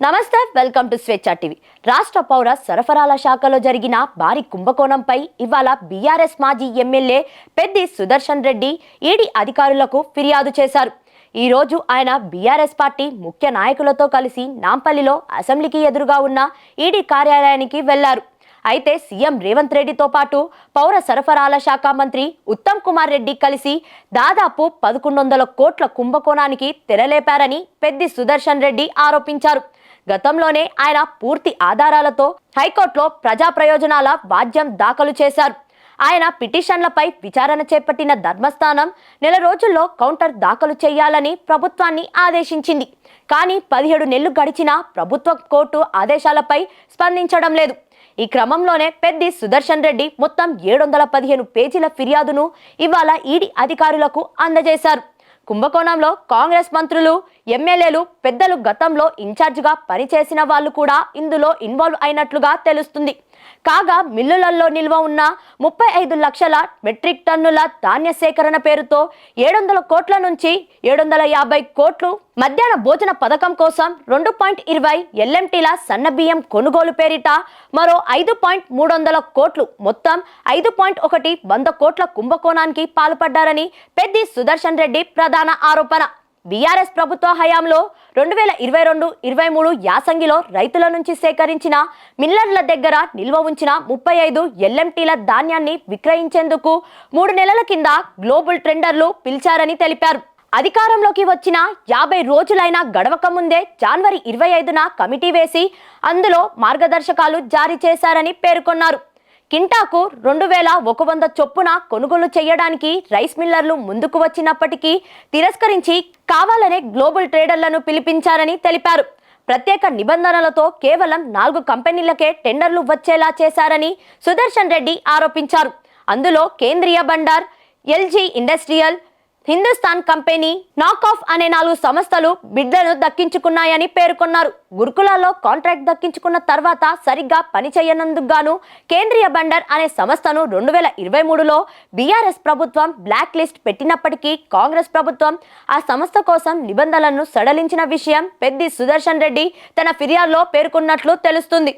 నమస్తే welcome to స్వేచ్ఛ TV. రాష్ట్ర పౌర సరఫరాల శాఖలో జరిగిన భారీ కుంభకోణంపై ఇవాళ బీఆర్ఎస్ మాజీ ఎమ్మెల్యే పెద్ది సుదర్శన్ రెడ్డి ఈడీ అధికారులకు ఫిర్యాదు చేశారు. ఈరోజు ఆయన బీఆర్ఎస్ పార్టీ ముఖ్య నాయకులతో కలిసి నాంపల్లిలో అసెంబ్లీకి ఎదురుగా ఉన్న ఈడీ కార్యాలయానికి వెళ్ళారు. అయితే సీఎం రేవంత్ రెడ్డితో పాటు పౌర సరఫరాల శాఖ మంత్రి ఉత్తమ్ కుమార్ రెడ్డి కలిసి దాదాపు పదకొండు వందల కోట్ల కుంభకోణానికి తెరలేపారని పెద్ది సుదర్శన్ రెడ్డి ఆరోపించారు. గతంలోనే ఆయన పూర్తి ఆధారాలతో హైకోర్టులో ప్రజా ప్రయోజనాల వాద్యం దాఖలు చేశారు. ఆయన పిటిషన్లపై విచారణ చేపట్టిన ధర్మస్థానం నెల రోజుల్లో కౌంటర్ దాఖలు చేయాలని ప్రభుత్వాన్ని ఆదేశించింది. కానీ పదిహేడు నెలలు గడిచినా ప్రభుత్వ కోర్టు ఆదేశాలపై స్పందించడం లేదు. ఈ క్రమంలోనే పెద్ది సుదర్శన్ రెడ్డి మొత్తం ఏడు వందల పదిహేను పేజీల ఫిర్యాదును ఇవాళ ఈడీ అధికారులకు అందజేశారు. కుంభకోణంలో కాంగ్రెస్ మంత్రులు ఎమ్మెల్యేలు పెద్దలు గతంలో ఇన్ఛార్జిగా పనిచేసిన వాళ్ళు కూడా ఇందులో ఇన్వాల్వ్ అయినట్లుగా తెలుస్తుంది. కాగా మిల్లులలో నిల్వ ఉన్న ముప్పై ఐదు లక్షల మెట్రిక్ టన్నుల ధాన్య సేకరణ పేరుతో ఏడు వందల కోట్ల నుంచి ఏడు వందల యాభై కోట్లు మధ్యాహ్న భోజన పథకం కోసం రెండు పాయింట్ ఇరవై ఎల్ఎంటీల సన్న బియ్యం కొనుగోలు పేరిట మరో ఐదు పాయింట్ మూడు వందల కోట్లు మొత్తం ఐదు పాయింట్ ఒకటి వంద కోట్ల కుంభకోణానికి పాల్పడ్డారని పెద్ది సుదర్శన్ రెడ్డి ప్రధాన ఆరోపణ. బీఆర్ఎస్ ప్రభుత్వ హయాంలో రెండు వేల ఇరవై రెండు ఇరవై మూడు యాసంగిలో రైతుల నుంచి సేకరించిన మిల్లర్ల దగ్గర నిల్వ ఉంచిన ముప్పై ఐదు ఎల్ఎంటీల ధాన్యాన్ని విక్రయించేందుకు మూడు నెలల కింద గ్లోబల్ ట్రెండర్లు పిలిచారని తెలిపారు. అధికారంలోకి వచ్చిన యాభై రోజులైన గడవక ముందే జనవరి ఇరవై ఐదున కమిటీ వేసి అందులో మార్గదర్శకాలు జారీ చేశారని పేర్కొన్నారు. కింటాకు రెండు వేల ఒక వంద చొప్పున కొనుగోలు చేయడానికి రైస్ మిల్లర్లు ముందుకు వచ్చినప్పటికీ తిరస్కరించి కావాలనే గ్లోబల్ ట్రేడర్లను పిలిపించారని తెలిపారు. ప్రత్యేక నిబంధనలతో కేవలం నాలుగు కంపెనీలకే టెండర్లు వచ్చేలా చేశారని సుదర్శన్ రెడ్డి ఆరోపించారు. అందులో Kendriya Bhandar LG industrial Hindustan company నాకాఫ్ అనే నాలుగు సంస్థలు బిడ్లను దక్కించుకున్నాయని పేర్కొన్నారు. గురుకులాల్లో కాంట్రాక్ట్ దక్కించుకున్న తర్వాత సరిగ్గా పనిచేయనందుకు గాను కేంద్రీయ బండర్ అనే సంస్థను రెండు వేల ఇరవై మూడులో బీఆర్ఎస్ ప్రభుత్వం బ్లాక్ లిస్ట్ పెట్టినప్పటికీ కాంగ్రెస్ ప్రభుత్వం ఆ సంస్థ కోసం నిబంధనలను సడలించిన విషయం పెద్ది సుదర్శన్ రెడ్డి తన ఫిర్యాదులో పేర్కొన్నట్లు తెలుస్తుంది.